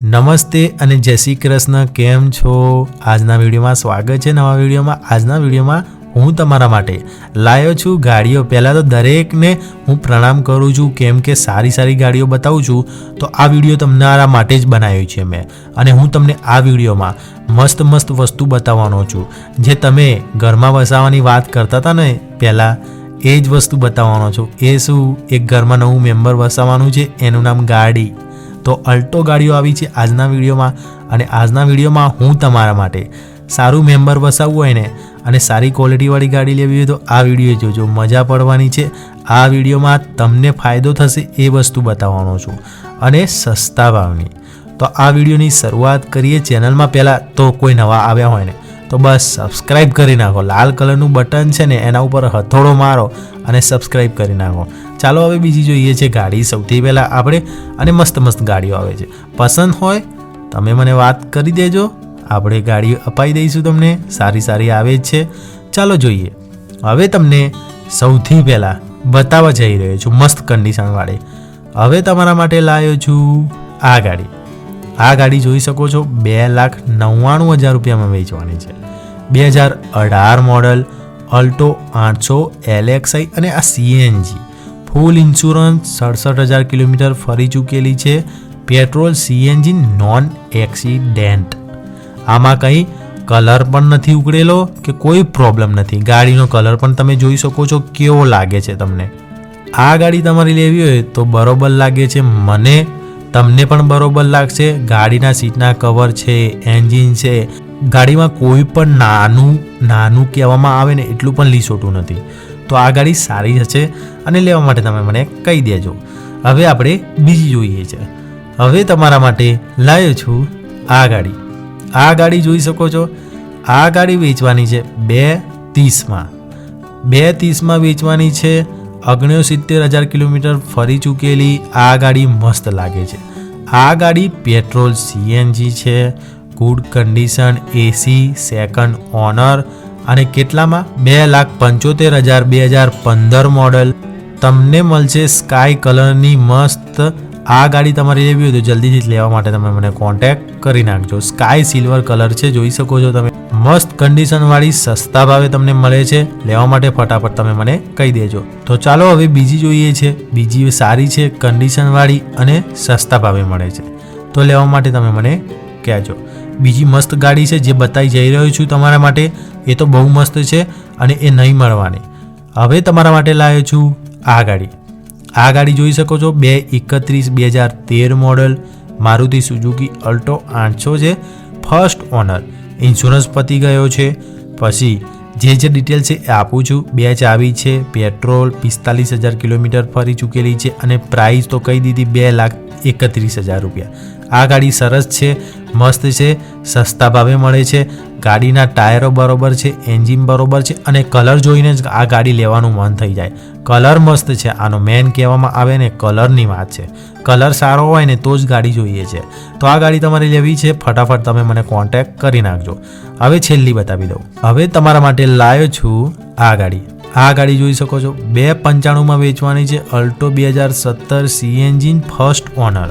નમસ્તે અને જય શ્રી કૃષ્ણ. કેમ છો? આજના વિડીયોમાં સ્વાગત છે. નવા વિડીયોમાં, આજના વિડીયોમાં હું તમારા માટે લાવ્યો છું ગાડીઓ. પહેલાં તો દરેકને હું પ્રણામ કરું છું. કેમ કે સારી સારી ગાડીઓ બતાવું છું, તો આ વીડિયો તમારા માટે જ બનાવ્યો છે મેં. અને હું તમને આ વિડીયોમાં મસ્ત મસ્ત વસ્તુ બતાવવાનો છું. જે તમે ઘરમાં વસાવાની વાત કરતા હતા ને, પહેલાં એ જ વસ્તુ બતાવવાનો છું. એ શું? એક ઘરમાં નવું મેમ્બર વસાવવાનું છે. એનું નામ ગાડી. તો અલ્ટો ગાડીઓ આવી છે આજના વિડીયોમાં અને આજના વિડીયોમાં હું તમારા માટે સારું મેમ્બર વસાવવું હોય ને અને સારી ક્વોલિટીવાળી ગાડી લેવી હોય તો આ વીડિયો જોજો. મજા પડવાની છે. આ વિડીયોમાં તમને ફાયદો થશે એ વસ્તુ બતાવવાનો છું અને સસ્તા ભાવની. તો આ વિડીયોની શરૂઆત કરીએ ચેનલમાં પહેલાં તો કોઈ નવા આવ્યા હોય ને તો બસ સબસ્ક્રાઈબ કરી નાખો. લાલ કલરનું બટન છે ને, એના ઉપર હથોડો મારો અને સબસ્ક્રાઈબ કરી નાખો. ચાલો હવે બીજી જોઈએ છે ગાડી. સૌથી પહેલાં આપણે, અને મસ્ત મસ્ત ગાડીઓ આવે છે. પસંદ હોય, તમે મને વાત કરી દેજો. આપણે ગાડી અપાઈ દઈશું તમને. સારી સારી આવે જ છે. ચાલો જોઈએ. હવે તમને સૌથી પહેલાં બતાવવા જઈ રહ્યો છું મસ્ત કન્ડિશનવાળી હવે તમારા માટે લાવ્યો છું આ ગાડી. આ ગાડી જોઈ શકો છો, બે લાખ નવ્વાણું હજાર રૂપિયામાં વેચવાની છે. બે હજાર અઢાર મોડલ, અલ્ટો આઠસો, એલએક્સઆઈ અને આ સીએનજી. ફૂલ ઇન્સ્યોરન્સ સડસઠ હજાર કિલોમીટર ફરી ચૂકેલી છે, પેટ્રોલ સીએનજી નોન એક્સિડેન્ટ. આમાં કંઈ કલર પણ નથી ઉકળેલો કે કોઈ પ્રોબ્લેમ નથી. ગાડીનો કલર પણ તમે જોઈ શકો છો, કેવો લાગે છે તમને. આ ગાડી તમારી લેવી હોય તો બરોબર લાગે છે મને તમને પણ બરોબર લાગશે. ગાડીના સીટના કવર છે, એન્જિન છે. ગાડીમાં કોઈ પણ નાનું નાનું કહેવામાં આવે ને એટલું પણ લીસોટું નથી. તો આ ગાડી સારી હશે અને લેવા માટે તમે મને કહી દેજો. હવે આપણે બીજી જોઈએ છે. હવે તમારા માટે લાવ્યો છું આ ગાડી. આ ગાડી જોઈ શકો છો. આ ગાડી વેચવાની છે બે ત્રીસમાં. બે ત્રીસમાં વેચવાની છે ઓગણસિત્તેર હજાર કિલોમીટર ફરી ચૂકેલી આ ગાડી મસ્ત લાગે છે. આ ગાડી પેટ્રોલ સીએનજી છે good condition AC second owner અને કેટલામાં? બે લાખ પંચોતેર હજાર, બે હજાર પંદર મોડલ તમને મળશે સ્કાય કલરની મસ્ત આ ગાડી તમારે લેવી હોય તો જલ્દીથી લેવા માટે તમે મને કોન્ટેક્ટ કરી નાખજો. સ્કાય સિલ્વર કલર છે, જોઈ શકો છો તમે. મસ્ત કન્ડિશનવાળી સસ્તા ભાવે તમને મળે છે. લેવા માટે ફટાફટ તમે મને કહી દેજો. તો ચાલો હવે બીજી જોઈએ છે. બીજી સારી છે કન્ડિશનવાળી અને સસ્તા ભાવે મળે છે. તો લેવા માટે તમે મને કહેજો. બીજી મસ્ત ગાડી છે, જે બતાવી જઈ રહ્યો છું તમારા માટે. એ તો બહુ મસ્ત છે અને એ નહીં મળવાની. હવે તમારા માટે લાવ્યો છું આ ગાડી. આ ગાડી જોઈ શકો છો. બે એકત્રીસ, બે હજાર તેર મોડલ મારુતિ સુઝુકી અલ્ટો આઠસો છે. ફર્સ્ટ ઓનર ઇન્સ્યોરન્સ પતી ગયો છે. પછી જે જે ડિટેલ છે એ આપું છું. બે ચાવી છે, પેટ્રોલ પિસ્તાલીસ હજાર કિલોમીટર ફરી ચૂકેલી છે અને પ્રાઇસ તો કહી દીધી બે લાખ એકત્રીસ હજાર રૂપિયા. આ ગાડી સરસ છે, મસ્ત છે. સસ્તા ભાવે મળે છે. ગાડીના ટાયરો બરોબર છે, એન્જિન બરોબર છે અને કલર જોઈને જ આ ગાડી લેવાનું મન થઈ જાય. કલર મસ્ત છે, આનો મેન કહેવામાં આવે ને કલરની વાત છે. કલર સારો હોય ને તો જ ગાડી જોઈએ છે. તો આ ગાડી તમારે લેવી છે, ફટાફટ તમે મને કોન્ટેક્ટ કરી નાખજો. હવે છેલ્લી બતાવી દઉં. હવે તમારા માટે લાવ્યો છું આ ગાડી. આ ગાડી જોઈ શકો છો. બે પંચાણુંમાં વેચવાની છે, અલ્ટો બે હજાર સત્તર સીએનજીન ફર્સ્ટ ઓનર.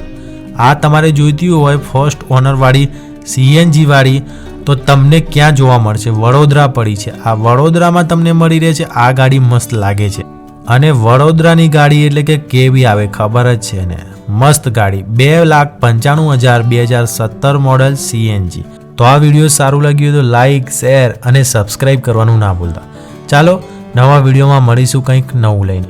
આ તમારે જોઈતી હોય ફર્સ્ટ ઓનરવાળી સીએનજીવાળી, તો તમને ક્યાં જોવા મળશે? વડોદરા પડી છે. આ વડોદરામાં તમને મળી રહે છે, આ ગાડી મસ્ત લાગે છે. અને વડોદરાની ગાડી એટલે કે કેવી આવે ખબર જ છે ને. મસ્ત ગાડી. બે લાખ પંચાણું હજાર બે હજાર સત્તર મોડલ સીએનજી. તો આ વીડિયો સારું લાગ્યું તો લાઈક, શેર અને સબસ્ક્રાઈબ કરવાનું ના ભૂલતા. ચાલો, નવા વિડીયોમાં મળીશું કંઈક નવું લઈને.